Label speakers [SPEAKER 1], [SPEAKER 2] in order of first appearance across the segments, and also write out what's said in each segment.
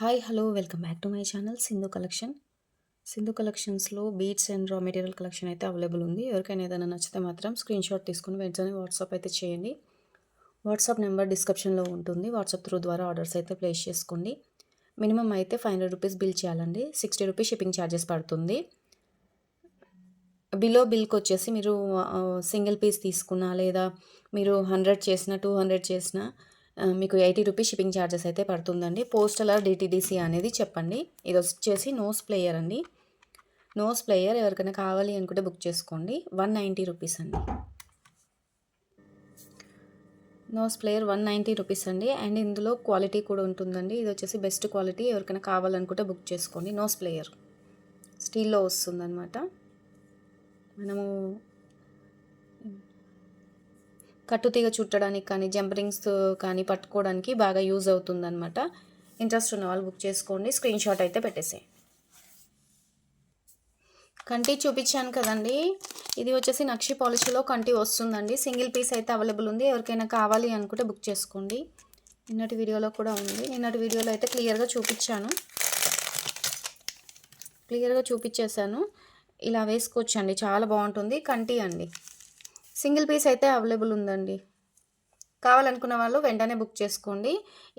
[SPEAKER 1] Hi hello welcome back to my channel Sindhu collection Sindhu కలెక్షన్స్లో beads and raw material collection అయితే available ఉంది. ఎవరికైనా ఏదైనా నచ్చితే మాత్రం స్క్రీన్ షాట్ తీసుకుని వెంటనే వాట్సాప్ అయితే చేయండి. వాట్సాప్ నెంబర్ డిస్క్రిప్షన్లో ఉంటుంది. వాట్సాప్ త్రూ ద్వారా ఆర్డర్స్ అయితే ప్లేస్ చేసుకోండి. మినిమం అయితే ఫైవ్ హండ్రెడ్ రూపీస్ బిల్ చేయాలండి. సిక్స్టీ రూపీస్ షిప్పింగ్ ఛార్జెస్ పడుతుంది. బిలో బిల్కి వచ్చేసి మీరు సింగిల్ పీస్ తీసుకున్నా లేదా మీరు హండ్రెడ్ చేసిన టూ హండ్రెడ్ చేసిన మీకు ఎయిటీ రూపీస్ షిప్పింగ్ ఛార్జెస్ అయితే పడుతుందండి. పోస్టల్ ఆర్ డిటీడీసీ అనేది చెప్పండి. ఇది వచ్చేసి నోస్ ప్లేయర్ అండి. నోస్ ప్లేయర్ ఎవరికైనా కావాలి అనుకుంటే బుక్ చేసుకోండి. వన్ నైంటీ రూపీస్ అండి. Nose player one ninety rupees అండి. అండ్ ఇందులో క్వాలిటీ కూడా ఉంటుందండి. ఇది వచ్చేసి బెస్ట్ క్వాలిటీ. ఎవరికైనా కావాలనుకుంటే బుక్ చేసుకోండి. Nose player. స్టీల్లో వస్తుందన్నమాట. మనము కట్టుతీగ చుట్టడానికి కానీ జంపరింగ్స్ కానీ పట్టుకోవడానికి బాగా యూజ్ అవుతుందన్నమాట. ఇంట్రెస్ట్ ఉన్న వాళ్ళు బుక్ చేసుకోండి. స్క్రీన్ షాట్ అయితే పెట్టేసే కంటి చూపించాను కదండి. ఇది వచ్చేసి నక్షి పాలిషీలో కంటి వస్తుందండి. సింగిల్ పీస్ అయితే అవైలబుల్ ఉంది. ఎవరికైనా కావాలి అనుకుంటే బుక్ చేసుకోండి. నిన్నటి వీడియోలో కూడా ఉంది. నిన్నటి వీడియోలో అయితే క్లియర్గా చూపించాను. క్లియర్గా చూపించేశాను. ఇలా వేసుకోవచ్చండి. చాలా బాగుంటుంది. కంటి అండి. సింగిల్ పీస్ అయితే అవైలబుల్ ఉందండి. కావాలనుకున్న వాళ్ళు వెంటనే బుక్ చేసుకోండి.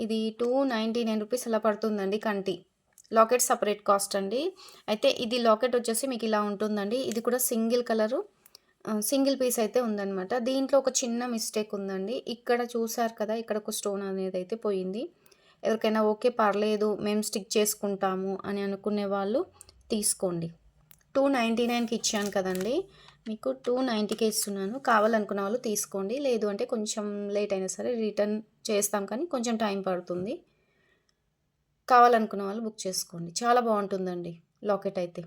[SPEAKER 1] ఇది టూ నైంటీ నైన్ రూపీస్ అలా పడుతుందండి కంటి. లాకెట్ సపరేట్ కాస్ట్ అండి. అయితే ఇది లాకెట్ వచ్చేసి మీకు ఇలా ఉంటుందండి. ఇది కూడా సింగిల్ కలరు సింగిల్ పీస్ అయితే ఉందన్నమాట. దీంట్లో ఒక చిన్న మిస్టేక్ ఉందండి. ఇక్కడ చూసారు కదా ఇక్కడ ఒక స్టోన్ అనేది అయితే పోయింది. ఎవరికైనా ఓకే పర్లేదు మేము స్టిక్ చేసుకుంటాము అని అనుకునే వాళ్ళు తీసుకోండి. టూ నైంటీ నైన్కి ఇచ్చాను కదండి. మీకు టూ నైంటీకే ఇస్తున్నాను. కావాలనుకున్న వాళ్ళు తీసుకోండి. లేదు అంటే కొంచెం లేట్ అయినా సరే రిటర్న్ చేస్తాం కానీ కొంచెం టైం పడుతుంది. కావాలనుకున్న వాళ్ళు బుక్ చేసుకోండి. చాలా బాగుంటుందండి లాకెట్ అయితే.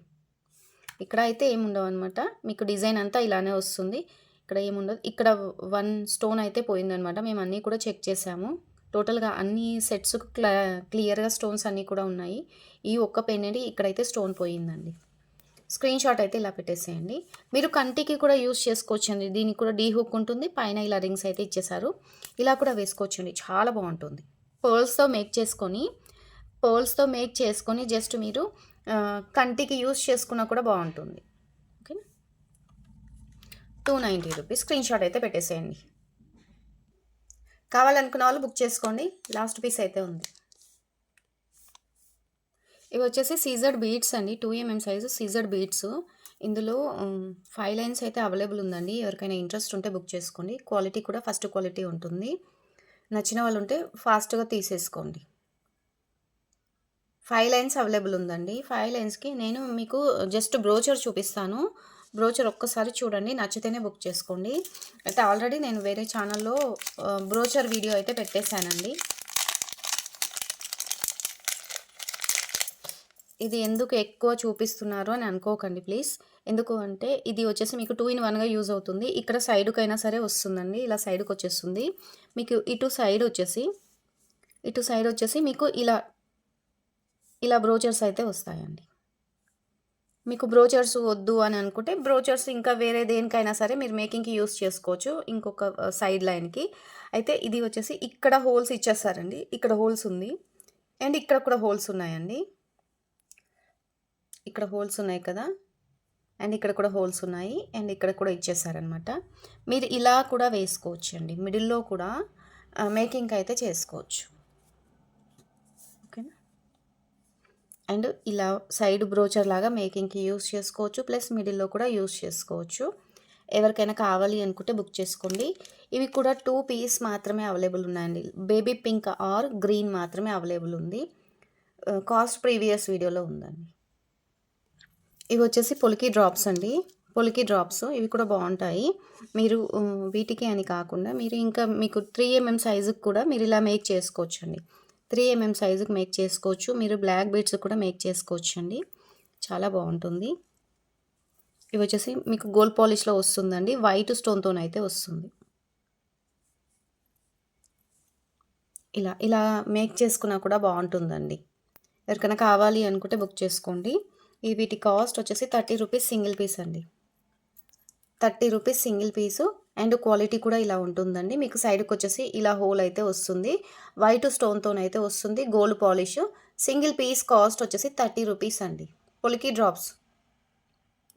[SPEAKER 1] ఇక్కడ అయితే ఏముండవు అనమాట మీకు డిజైన్ అంతా ఇలానే వస్తుంది. ఇక్కడ ఏముండదు. ఇక్కడ వన్ స్టోన్ అయితే పోయిందనమాట మేము అన్నీ కూడా చెక్ చేసాము. టోటల్గా అన్ని సెట్స్ క్లియర్గా స్టోన్స్ అన్నీ కూడా ఉన్నాయి. ఈ ఒక్క పెన్నెడి ఇక్కడైతే స్టోన్ పోయిందండి. స్క్రీన్ షాట్ అయితే ఇలా పెట్టేసేయండి. మీరు కంటికి కూడా యూస్ చేసుకోవచ్చండి. దీనికి కూడా డీ హుక్ ఉంటుంది. పైన ఇలా రింగ్స్ అయితే ఇచ్చేసారు ఇలా కూడా వేసుకోవచ్చండి. చాలా బాగుంటుంది. పర్ల్స్తో మేక్ చేసుకొని పర్ల్స్తో మేక్ చేసుకొని జస్ట్ మీరు కంటికి యూస్ చేసుకున్నా కూడా బాగుంటుంది. ఓకేనా two ninety rupees screen shot అయితే పెట్టేసేయండి. కావాలనుకున్న వాళ్ళు బుక్ చేసుకోండి. లాస్ట్ పీస్ అయితే ఉంది. ఇవి వచ్చేసి సీజర్డ్ బీడ్స్ అండి. టూ ఎంఎం సైజు సీజర్డ్ బీడ్స్ ఇందులో ఫైవ్ లైన్స్ అయితే అవైలబుల్ ఉందండి. ఎవరికైనా ఇంట్రెస్ట్ ఉంటే బుక్ చేసుకోండి. క్వాలిటీ కూడా ఫస్ట్ క్వాలిటీ ఉంటుంది. నచ్చిన వాళ్ళు ఉంటే ఫాస్ట్గా తీసేసుకోండి. ఫైవ్ లైన్స్ అవైలబుల్ ఉందండి. ఫైవ్ లైన్స్కి నేను మీకు జస్ట్ బ్రోచర్ చూపిస్తాను. బ్రోచర్ ఒక్కసారి చూడండి. నచ్చితేనే బుక్ చేసుకోండి. అయితే ఆల్రెడీ నేను వేరే ఛానల్లో బ్రోచర్ వీడియో అయితే పెట్టేశానండి. ఇది ఎందుకు ఎక్కువ చూపిస్తున్నారు అని అనుకోకండి ప్లీజ్. ఎందుకు అంటే ఇది వచ్చేసి మీకు టూ ఇన్ వన్గా యూజ్ అవుతుంది. ఇక్కడ సైడ్కైనా సరే వస్తుందండి. ఇలా సైడ్కి వచ్చేస్తుంది మీకు ఇటు సైడ్ వచ్చేసి ఇటు సైడ్ వచ్చేసి మీకు ఇలా ఇలా బ్రోచర్స్ అయితే వస్తాయండి. మీకు బ్రోచర్స్ వద్దు అని అనుకుంటే బ్రోచర్స్ ఇంకా వేరే దేనికైనా సరే మీరు మేకింగ్కి యూస్ చేసుకోవచ్చు. ఇంకొక సైడ్ లైన్కి అయితే ఇది వచ్చేసి ఇక్కడ హోల్స్ ఇచ్చేస్తారండి. ఇక్కడ హోల్స్ ఉంది. అండ్ ఇక్కడ కూడా హోల్స్ ఉన్నాయండి. ఇక్కడ హోల్స్ ఉన్నాయి కదా? అండ్ ఇక్కడ కూడా హోల్స్ ఉన్నాయి. అండ్ ఇక్కడ కూడా ఇచ్చేసారనమాట మీరు ఇలా కూడా వేసుకోవచ్చు అండి మిడిల్లో కూడా మేకింగ్ అయితే చేసుకోవచ్చు. ఓకేనా? అండ్ ఇలా సైడ్ బ్రోచర్ లాగా మేకింగ్కి యూస్ చేసుకోవచ్చు. ప్లస్ మిడిల్లో కూడా యూస్ చేసుకోవచ్చు. ఎవరికైనా కావాలి అనుకుంటే బుక్ చేసుకోండి. ఇవి కూడా టూ పీస్ మాత్రమే అవైలబుల్ ఉన్నాయండి. బేబీ పింక్ ఆర్ గ్రీన్ మాత్రమే అవైలబుల్ ఉంది. కాస్ట్ ప్రీవియస్ వీడియోలో ఉందండి. ఇవి వచ్చేసి పొలికి డ్రాప్స్ అండి. పొలికి డ్రాప్స్ ఇవి కూడా బాగుంటాయి మీరు వీటికి అని కాకుండా మీరు ఇంకా మీకు త్రీ ఎంఎం సైజుకి కూడా మీరు ఇలా మేక్ చేసుకోవచ్చు అండి త్రీ ఎంఎం సైజుకి మేక్ చేసుకోవచ్చు. మీరు బ్లాక్ బీడ్స్ కూడా మేక్ చేసుకోవచ్చు అండి చాలా బాగుంటుంది ఇవి వచ్చేసి మీకు గోల్డ్ పాలిష్లో వస్తుందండి. వైట్ స్టోన్తో అయితే వస్తుంది. ఇలా ఇలా మేక్ చేసుకున్నా కూడా బాగుంటుందండి ఎవరికైనా కావాలి అనుకుంటే బుక్ చేసుకోండి. ఈ వీటి కాస్ట్ వచ్చేసి థర్టీ రూపీస్ సింగిల్ పీస్ అండి. Thirty rupees single piece and quality కూడా ఇలా ఉంటుందండి. మీకు సైడ్కి వచ్చేసి ఇలా హోల్ అయితే వస్తుంది. వైట్ స్టోన్తో అయితే వస్తుంది. Gold polish. Single piece cost వచ్చేసి థర్టీ రూపీస్ అండి. పొలికి డ్రాప్స్.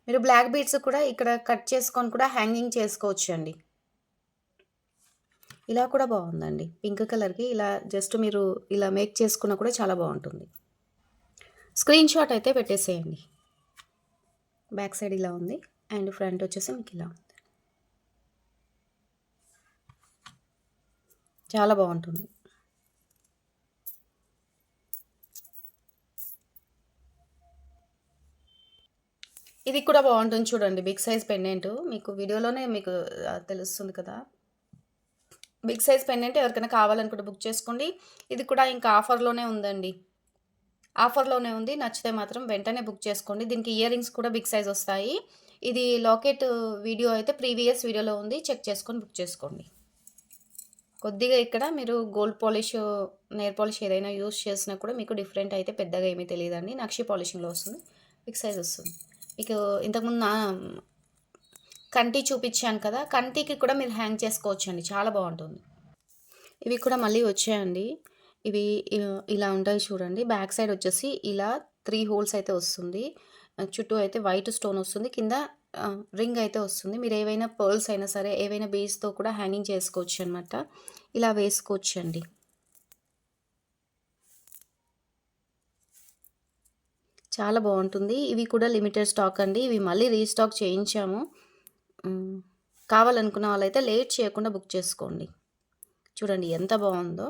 [SPEAKER 1] మీరు బ్లాక్ బీడ్స్ కూడా ఇక్కడ కట్ చేసుకొని కూడా హ్యాంగింగ్ చేసుకోవచ్చు అండి ఇలా కూడా బాగుందండి. పింక్ కలర్కి ఇలా జస్ట్ మీరు ఇలా మేక్ చేసుకున్నా కూడా చాలా బాగుంటుంది. స్క్రీన్ షాట్ అయితే పెట్టేసేయండి. బ్యాక్ సైడ్ ఇలా ఉంది. అండ్ ఫ్రంట్ వచ్చేసి మీకు ఇలా ఉంది. చాలా బాగుంటుంది. ఇది కూడా బాగుంటుంది చూడండి. Big size pendant. మీకు వీడియోలోనే మీకు తెలుస్తుంది కదా. బిగ్ సైజ్ పెండెంట్ ఎవరికైనా కావాలనుకుంటే బుక్ చేసుకోండి. ఇది కూడా ఇంకా ఆఫర్లోనే ఉందండి. ఆఫర్లోనే ఉంది. నచ్చితే మాత్రం వెంటనే బుక్ చేసుకోండి. దీనికి ఇయర్ రింగ్స్ కూడా బిగ్ సైజ్ వస్తాయి. ఇది లాకెట్ వీడియో అయితే ప్రీవియస్ వీడియోలో ఉంది. చెక్ చేసుకొని బుక్ చేసుకోండి. కొద్దిగా ఇక్కడ మీరు గోల్డ్ పాలిష్ నెయిర్ పాలిష్ ఏదైనా యూస్ చేసినా కూడా మీకు డిఫరెంట్ అయితే పెద్దగా ఏమీ తెలియదండి. నక్షి పాలిషింగ్లో వస్తుంది. బిగ్ సైజ్ వస్తుంది. మీకు ఇంతకుముందు నా కంటి చూపించాను కదా కంటికి కూడా మీరు హ్యాంగ్ చేసుకోవచ్చు అండి చాలా బాగుంటుంది. ఇవి కూడా మళ్ళీ వచ్చాయండి. ఇవి ఇలా ఉంటాయి చూడండి. బ్యాక్ సైడ్ వచ్చేసి ఇలా త్రీ హోల్స్ అయితే వస్తుంది. చుట్టూ అయితే వైట్ స్టోన్ వస్తుంది. కింద రింగ్ అయితే వస్తుంది. మీరు ఏవైనా పర్ల్స్ అయినా సరే ఏవైనా బీడ్స్తో కూడా హ్యాంగింగ్ చేసుకోవచ్చు అనమాట ఇలా వేసుకోవచ్చు అండి చాలా బాగుంటుంది. ఇవి కూడా లిమిటెడ్ స్టాక్ అండి. ఇవి మళ్ళీ రీస్టాక్ చేయించాము. కావాలనుకున్న వాళ్ళైతే లేట్ చేయకుండా బుక్ చేసుకోండి. చూడండి ఎంత బాగుందో.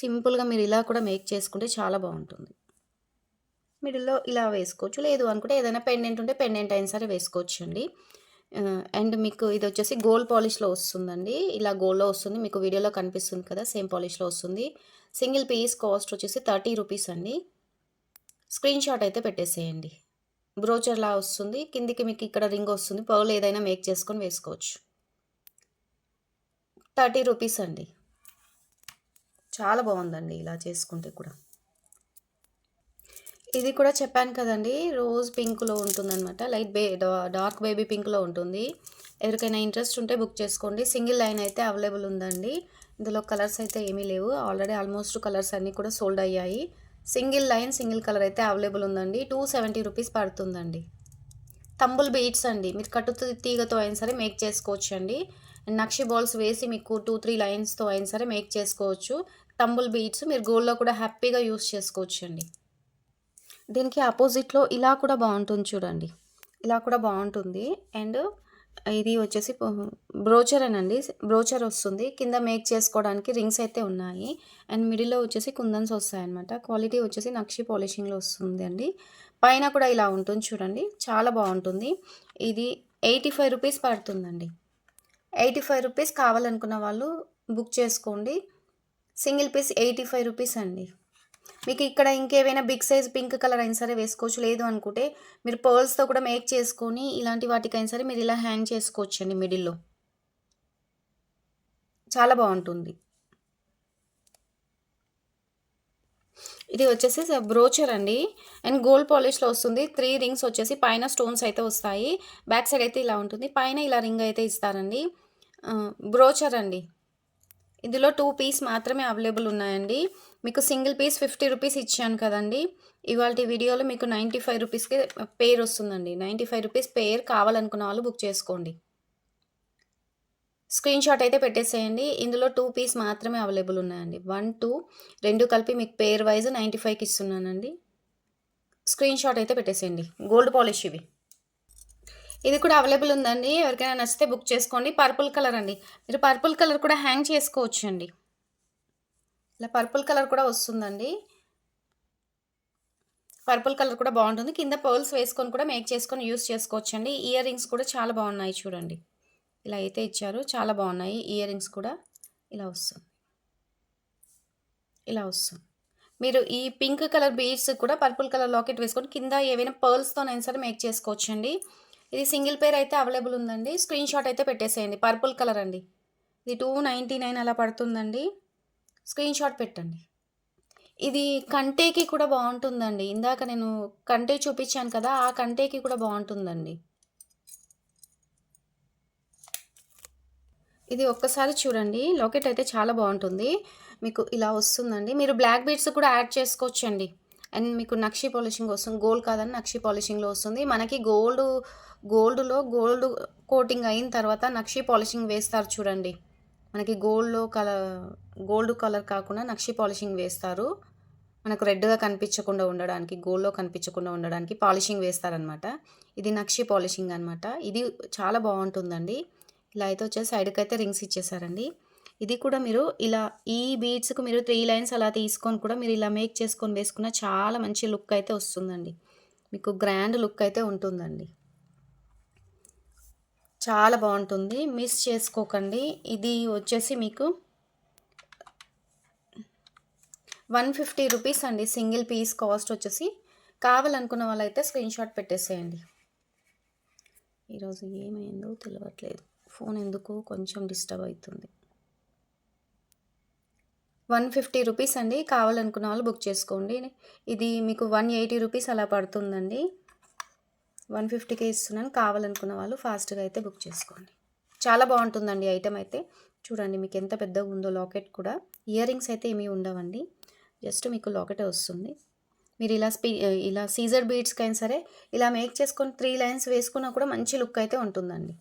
[SPEAKER 1] సింపుల్గా మీరు ఇలా కూడా మేక్ చేసుకుంటే చాలా బాగుంటుంది. మిడిల్లో ఇలా వేసుకోవచ్చు. లేదు అనుకుంటే ఏదైనా పెండెంట్ ఉంటే పెండెంట్ అయినా సరే వేసుకోవచ్చు అండి అండ్ మీకు ఇది వచ్చేసి గోల్డ్ పాలిష్లో వస్తుందండి. ఇలా గోల్డ్లో వస్తుంది. మీకు వీడియోలో కనిపిస్తుంది కదా సేమ్ పాలిష్లో వస్తుంది. సింగిల్ పీస్ కాస్ట్ వచ్చేసి థర్టీ రూపీస్ అండి. స్క్రీన్ షాట్ అయితే పెట్టేసేయండి. బ్రోచర్లా వస్తుంది. కిందికి మీకు ఇక్కడ రింగ్ వస్తుంది. పర్ల్ ఏదైనా మేక్ చేసుకొని వేసుకోవచ్చు. థర్టీ రూపీస్ అండి. చాలా బాగుందండి ఇలా చేసుకుంటే కూడా. ఇది కూడా చెప్పాను కదండి రోజ్ పింక్లో ఉంటుందన్నమాట. లైట్ బే డార్క్ బేబీ పింక్లో ఉంటుంది. ఎవరికైనా ఇంట్రెస్ట్ ఉంటే బుక్ చేసుకోండి. సింగిల్ లైన్ అయితే అవైలబుల్ ఉందండి. ఇందులో కలర్స్ అయితే ఏమీ లేవు. ఆల్రెడీ ఆల్మోస్ట్ కలర్స్ అన్నీ కూడా సోల్డ్ అయ్యాయి. సింగిల్ లైన్ సింగిల్ కలర్ అయితే అవైలబుల్ ఉందండి. టూ సెవెంటీ రూపీస్ పడుతుందండి. తంబుల్ బీడ్స్ అండి. మీరు కట్టు తీగతో అయినా సరే మేక్ చేసుకోవచ్చు అండి నక్షి బాల్స్ వేసి మీకు టూ త్రీ లైన్స్తో అయినా సరే మేక్ చేసుకోవచ్చు. తంబుల్ బీడ్స్ మీరు గోల్డ్లో కూడా హ్యాపీగా యూస్ చేసుకోవచ్చు అండి దీనికి ఆపోజిట్లో ఇలా కూడా బాగుంటుంది చూడండి. ఇలా కూడా బాగుంటుంది. అండ్ ఇది వచ్చేసి బ్రోచర్ అనండి. బ్రోచర్ వస్తుంది. కింద మేక్ చేసుకోవడానికి రింగ్స్ అయితే ఉన్నాయి. అండ్ మిడిల్లో వచ్చేసి కుందన్స్ వస్తాయన్నమాట. క్వాలిటీ వచ్చేసి నక్షి పాలిషింగ్లో వస్తుంది అండి. పైన కూడా ఇలా ఉంటుంది చూడండి. చాలా బాగుంటుంది. ఇది ఎయిటీ ఫైవ్ రూపీస్ పడుతుందండి. ఎయిటీ ఫైవ్ రూపీస్ కావాలనుకున్న వాళ్ళు బుక్ చేసుకోండి. Single piece eighty five rupees అండి. మీకు ఇక్కడ ఇంకేమైనా బిగ్ సైజ్ పింక్ కలర్ అయినా సరే వేసుకోవచ్చు. లేదు అనుకుంటే మీరు పర్ల్స్తో కూడా మేక్ చేసుకొని ఇలాంటి వాటికైనా సరే మీరు ఇలా హ్యాంగ్ చేసుకోవచ్చు అండి మిడిల్లో చాలా బాగుంటుంది. ఇది వచ్చేసి బ్రోచర్ అండి. అండ్ గోల్డ్ పాలిష్లో వస్తుంది. త్రీ రింగ్స్ వచ్చేసి పైన స్టోన్స్ అయితే వస్తాయి. బ్యాక్ సైడ్ అయితే ఇలా ఉంటుంది. పైన ఇలా రింగ్ అయితే ఇస్తారండి. బ్రోచర్ అండి. ఇందులో టూ పీస్ మాత్రమే అవైలబుల్ ఉన్నాయండి. మీకు సింగిల్ పీస్ ఫిఫ్టీ రూపీస్ ఇచ్చాను కదండి. ఇవాళ వీడియోలో మీకు నైంటీ ఫైవ్ రూపీస్కి పేర్ వస్తుందండి. నైంటీ ఫైవ్ రూపీస్ పేర్ కావాలనుకున్న వాళ్ళు బుక్ చేసుకోండి. స్క్రీన్ షాట్ అయితే పెట్టేసేయండి. ఇందులో టూ పీస్ మాత్రమే అవైలబుల్ ఉన్నాయండి. వన్ టూ రెండు కలిపి మీకు పేర్ వైజ్ నైంటీ ఫైవ్కి ఇస్తున్నానండి. స్క్రీన్ షాట్ అయితే పెట్టేసేయండి. గోల్డ్ పాలిష్ ఇవి. ఇది కూడా అవైలబుల్ ఉందండి. ఎవరికైనా నచ్చితే బుక్ చేసుకోండి. పర్పుల్ కలర్ అండి. మీరు పర్పుల్ కలర్ కూడా హ్యాంగ్ చేసుకోవచ్చు అండి ఇలా పర్పుల్ కలర్ కూడా వస్తుందండి. పర్పుల్ కలర్ కూడా బాగుంటుంది. కింద పర్ల్స్ వేసుకొని కూడా మేక్ చేసుకొని యూస్ చేసుకోవచ్చు అండి ఇయర్ రింగ్స్ కూడా చాలా బాగున్నాయి చూడండి. ఇలా అయితే ఇచ్చారు. చాలా బాగున్నాయి. ఇయర్ రింగ్స్ కూడా ఇలా వస్తుంది. ఇలా వస్తుంది. మీరు ఈ పింక్ కలర్ బీడ్స్ కూడా పర్పుల్ కలర్ లాకెట్ వేసుకొని కింద ఏవైనా పర్ల్స్తోనైనా సరే మేక్ చేసుకోవచ్చు అండి ఇది సింగిల్ పేర్ అయితే అవైలబుల్ ఉందండి. స్క్రీన్ షాట్ అయితే పెట్టేసేయండి. పర్పుల్ కలర్ అండి. ఇది టూ నైంటీ నైన్ అలా పడుతుందండి. స్క్రీన్ షాట్ పెట్టండి. ఇది కంటేకి కూడా బాగుంటుందండి. ఇందాక నేను కంటే చూపించాను కదా ఆ కంటేకి కూడా బాగుంటుందండి. ఇది ఒక్కసారి చూడండి. లాకెట్ అయితే చాలా బాగుంటుంది. మీకు ఇలా వస్తుందండి. మీరు బ్లాక్ బీడ్స్ కూడా యాడ్ చేసుకోవచ్చండి. అండ్ మీకు నక్షి పాలిషింగ్ వస్తుంది. గోల్డ్ కాదని నక్షి పాలిషింగ్లో వస్తుంది. మనకి గోల్డ్ గోల్డ్లో గోల్డ్ కోటింగ్ అయిన తర్వాత నక్షి పాలిషింగ్ వేస్తారు చూడండి. మనకి గోల్డ్లో కలర్ గోల్డ్ కలర్ కాకుండా నక్షి పాలిషింగ్ వేస్తారు. మనకు రెడ్గా కనిపించకుండా ఉండడానికి గోల్డ్లో కనిపించకుండా ఉండడానికి పాలిషింగ్ వేస్తారనమాట ఇది నక్షి పాలిషింగ్ అనమాట ఇది చాలా బాగుంటుందండి. ఇలా అయితే వచ్చేసి సైడ్కి అయితే రింగ్స్ ఇచ్చేసారండి. ఇది కూడా మీరు ఇలా ఈ బీడ్స్కి మీరు త్రీ లైన్స్ అలా తీసుకొని కూడా మీరు ఇలా మేక్ చేసుకొని వేసుకున్న చాలా మంచి లుక్ అయితే వస్తుందండి. మీకు గ్రాండ్ లుక్ అయితే ఉంటుందండి. చాలా బాగుంటుంది. మిస్ చేసుకోకండి. ఇది వచ్చేసి మీకు వన్ ఫిఫ్టీ రూపీస్ అండి. సింగిల్ పీస్ కాస్ట్ వచ్చేసి. కావాలనుకున్న వాళ్ళైతే స్క్రీన్ షాట్ పెట్టేసేయండి. ఈరోజు ఏమైందో తెలియట్లేదు ఫోన్ ఎందుకు కొంచెం డిస్టర్బ్ అవుతుంది. వన్ ఫిఫ్టీ రూపీస్ అండి. కావాలనుకున్న వాళ్ళు బుక్ చేసుకోండి. ఇది మీకు వన్ ఎయిటీ రూపీస్ అలా పడుతుందండి. వన్ ఫిఫ్టీకే ఇస్తున్నాను. కావాలనుకున్న వాళ్ళు ఫాస్ట్గా అయితే బుక్ చేసుకోండి. చాలా బాగుంటుందండి ఐటమ్ అయితే. చూడండి మీకు ఎంత పెద్దగా ఉందో లాకెట్ కూడా. ఇయర్ రింగ్స్ అయితే ఏమీ ఉండవండి. జస్ట్ మీకు లాకెటే వస్తుంది. మీరు ఇలా స్పీ ఇలా సీజర్ బీడ్స్కి అయినా సరే ఇలా మేక్ చేసుకొని త్రీ లైన్స్ వేసుకున్నా కూడా మంచి లుక్ అయితే ఉంటుందండి.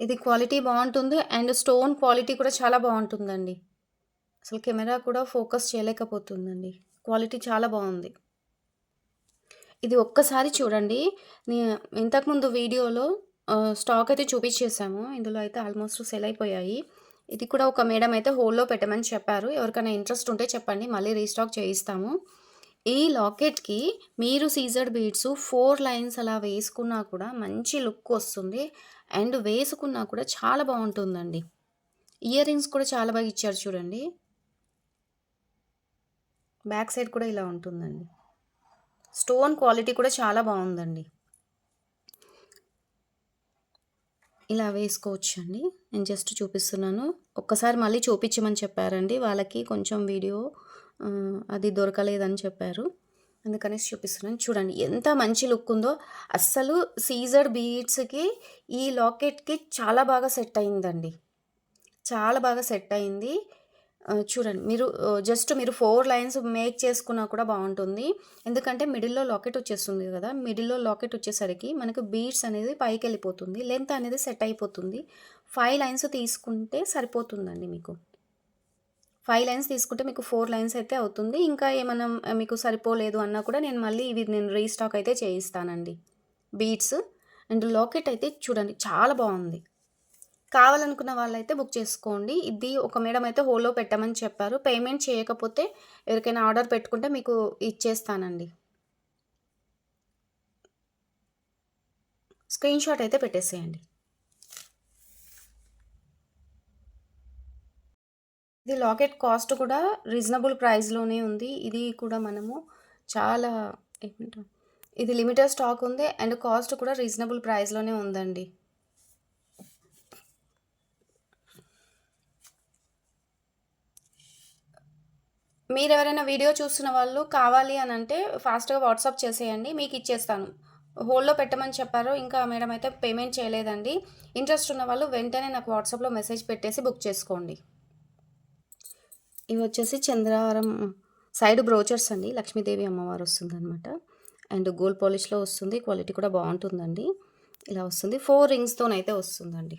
[SPEAKER 1] ఇది క్వాలిటీ బాగుంటుంది అండ్ స్టోన్ క్వాలిటీ కూడా చాలా బాగుంటుందండి. అసలు కెమెరా కూడా ఫోకస్ చేయలేకపోతుందండి. క్వాలిటీ చాలా బాగుంది. ఇది ఒక్కసారి చూడండి. నే ఇంతకుముందు వీడియోలో స్టాక్ అయితే చూపించేసాము ఇందులో అయితే ఆల్మోస్ట్ సెల్ అయిపోయాయి. ఇది కూడా ఒక మేడం అయితే హోల్లో పెట్టమని చెప్పారు. ఎవరికైనా ఇంట్రెస్ట్ ఉంటే చెప్పండి. మళ్ళీ రీస్టాక్ చేయిస్తాము. ఈ లాకెట్కి మీరు సీజర్డ్ బీడ్స్ ఫోర్ లైన్స్ అలా వేసుకున్నా కూడా మంచి లుక్ వస్తుంది. అండ్ వేసుకున్నా కూడా చాలా బాగుంటుందండి. ఇయర్ రింగ్స్ కూడా చాలా బాగా ఇచ్చారు చూడండి. బ్యాక్ సైడ్ కూడా ఇలా ఉంటుందండి. స్టోన్ క్వాలిటీ కూడా చాలా బాగుందండి. ఇలా వేసుకోవచ్చండి. నేను జస్ట్ చూపిస్తున్నాను. ఒక్కసారి మళ్ళీ చూపించమని చెప్పారండి. వాళ్ళకి కొంచెం వీడియో అది దొరకలేదని చెప్పారు. అందుకనేసి చూపిస్తున్నాను. చూడండి ఎంత మంచి లుక్ ఉందో. అస్సలు సీజర్ బీడ్స్కి ఈ లాకెట్కి చాలా బాగా సెట్ అయిందండి. చాలా బాగా సెట్ అయింది. చూడండి మీరు జస్ట్ మీరు ఫోర్ లైన్స్ మేక్ చేసుకున్నా కూడా బాగుంటుంది. ఎందుకంటే మిడిల్లో లాకెట్ వచ్చేస్తుంది కదా. మిడిల్లో లాకెట్ వచ్చేసరికి మనకు బీడ్స్ అనేది పైకి వెళ్ళిపోతుంది లెంత్ అనేది సెట్ అయిపోతుంది. ఫైవ్ లైన్స్ తీసుకుంటే సరిపోతుందండి మీకు. ఫైవ్ లైన్స్ తీసుకుంటే మీకు ఫోర్ లైన్స్ అయితే అవుతుంది. ఇంకా ఏమైనా మీకు సరిపోలేదు అన్నా కూడా నేను మళ్ళీ ఇవి నేను రీస్టాక్ అయితే చేయిస్తానండి. బీట్స్ అండ్ లాకెట్ అయితే చూడండి చాలా బాగుంది. కావాలనుకున్న వాళ్ళైతే బుక్ చేసుకోండి. ఇది ఒక మేడం అయితే హోలో పెట్టమని చెప్పారు. పేమెంట్ చేయకపోతే ఎవరికైనా ఆర్డర్ పెట్టుకుంటే మీకు ఇచ్చేస్తానండి. స్క్రీన్ షాట్ అయితే పెట్టేసేయండి. ఇది లాకెట్ కాస్ట్ కూడా రీజనబుల్ ప్రైస్లోనే ఉంది. ఇది కూడా మనము చాలా ఏమంటాం ఇది లిమిటెడ్ స్టాక్ ఉంది అండ్ కాస్ట్ కూడా రీజనబుల్ ప్రైస్లోనే ఉందండి. మీరు ఎవరైనా వీడియో చూస్తున్న వాళ్ళు కావాలి అని అంటే ఫాస్ట్గా వాట్సాప్ చేసేయండి మీకు ఇచ్చేస్తాను. హోల్లో పెట్టమని చెప్పారు ఇంకా మేడం అయితే పేమెంట్ చేయలేదండి. ఇంట్రెస్ట్ ఉన్న వాళ్ళు వెంటనే నాకు వాట్సాప్లో మెసేజ్ పెట్టేసి బుక్ చేసుకోండి. ఇవి వచ్చేసి చంద్రహారం సైడ్ బ్రోచర్స్ అండి. లక్ష్మీదేవి అమ్మవారు వస్తుంది అనమాట అండ్ గోల్డ్ పాలిష్లో వస్తుంది. క్వాలిటీ కూడా బాగుంటుందండి. ఇలా వస్తుంది. ఫోర్ రింగ్స్తోనైతే వస్తుందండి.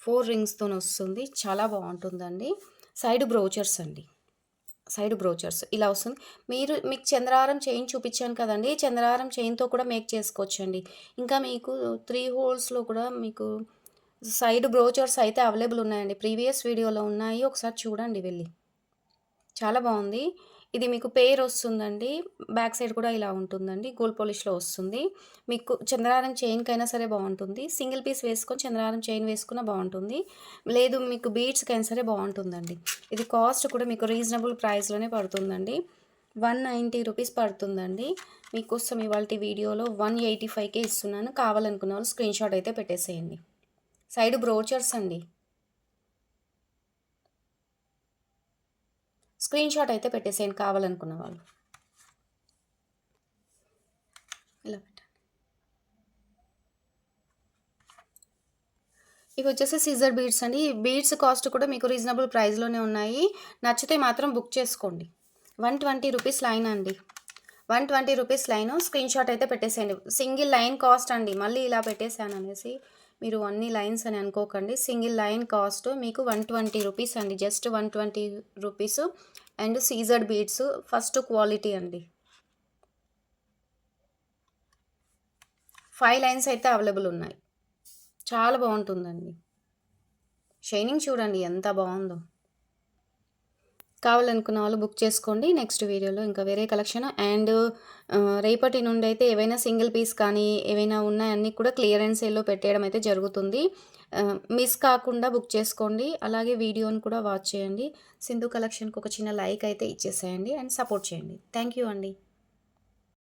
[SPEAKER 1] ఫోర్ రింగ్స్తో వస్తుంది. చాలా బాగుంటుందండి. సైడ్ బ్రోచర్స్ అండి. Side brooches. ఇలా వస్తుంది. మీరు మీకు చంద్రహారం చైన్ చూపించాను కదండి. చంద్రహారం చైన్తో కూడా మేక్ చేసుకోవచ్చండి. ఇంకా మీకు త్రీ హోల్స్లో కూడా మీకు సైడ్ బ్రోచర్స్ అయితే అవైలబుల్ ఉన్నాయండి. ప్రీవియస్ వీడియోలో ఉన్నాయి. ఒకసారి చూడండి వెళ్ళి. చాలా బాగుంది. ఇది మీకు పేర్ వస్తుందండి. బ్యాక్ సైడ్ కూడా ఇలా ఉంటుందండి. గోల్డ్ పోలిష్లో వస్తుంది. మీకు చంద్రారం చైన్కైనా సరే బాగుంటుంది. సింగిల్ పీస్ వేసుకొని చంద్రారం చైన్ వేసుకున్న బాగుంటుంది. లేదు మీకు బీడ్స్కైనా సరే బాగుంటుందండి. ఇది కాస్ట్ కూడా మీకు రీజనబుల్ ప్రైస్లోనే పడుతుందండి. వన్ నైంటీ రూపీస్ పడుతుందండి. మీకోసం ఇవాళ వీడియోలో వన్ ఎయిటీ ఫైవ్కే ఇస్తున్నాను. కావాలనుకున్న వాళ్ళు స్క్రీన్షాట్ అయితే పెట్టేసేయండి. సైడ్ బ్రోచర్స్ అండి. స్క్రీన్ షాట్ అయితే పెట్టేసేయండి కావాలనుకున్న వాళ్ళు. ఇలా పెట్టండి. ఇవి వచ్చేసి సీజర్ బీడ్స్ అండి. ఈ బీడ్స్ కాస్ట్ కూడా మీకు రీజనబుల్ ప్రైస్లోనే ఉన్నాయి. నచ్చితే మాత్రం బుక్ చేసుకోండి. వన్ ట్వంటీ రూపీస్ లైన్ అండి. One twenty rupees line screenshot అయితే పెట్టేసేయండి. సింగిల్ లైన్ కాస్ట్ అండి. మళ్ళీ ఇలా పెట్టేశాను అనేసి మీరు అన్ని లైన్స్ అని అనుకోకండి. సింగిల్ లైన్ కాస్ట్ మీకు వన్ ట్వంటీ రూపీస్ అండి. Just one twenty rupees and సీజర్డ్ beads first quality అండి. ఫైవ్ లైన్స్ అయితే అవైలబుల్ ఉన్నాయి. చాలా బాగుంటుందండి. షైనింగ్ చూడండి ఎంత బాగుందో. కావాలనుకున్న వాళ్ళు బుక్ చేసుకోండి. నెక్స్ట్ వీడియోలో ఇంకా వేరే కలెక్షన్. అండ్ రేపటి నుండి అయితే ఏవైనా సింగిల్ పీస్ కానీ ఏవైనా ఉన్నాయన్నీ కూడా క్లియరెన్స్ సేల్లో పెట్టేయడం అయితే జరుగుతుంది. మిస్ కాకుండా బుక్ చేసుకోండి. అలాగే వీడియోని కూడా వాచ్ చేయండి. సింధు కలెక్షన్కి ఒక చిన్న లైక్ అయితే ఇచ్చేసేయండి. అండ్ సపోర్ట్ చేయండి. థ్యాంక్ యూ అండి.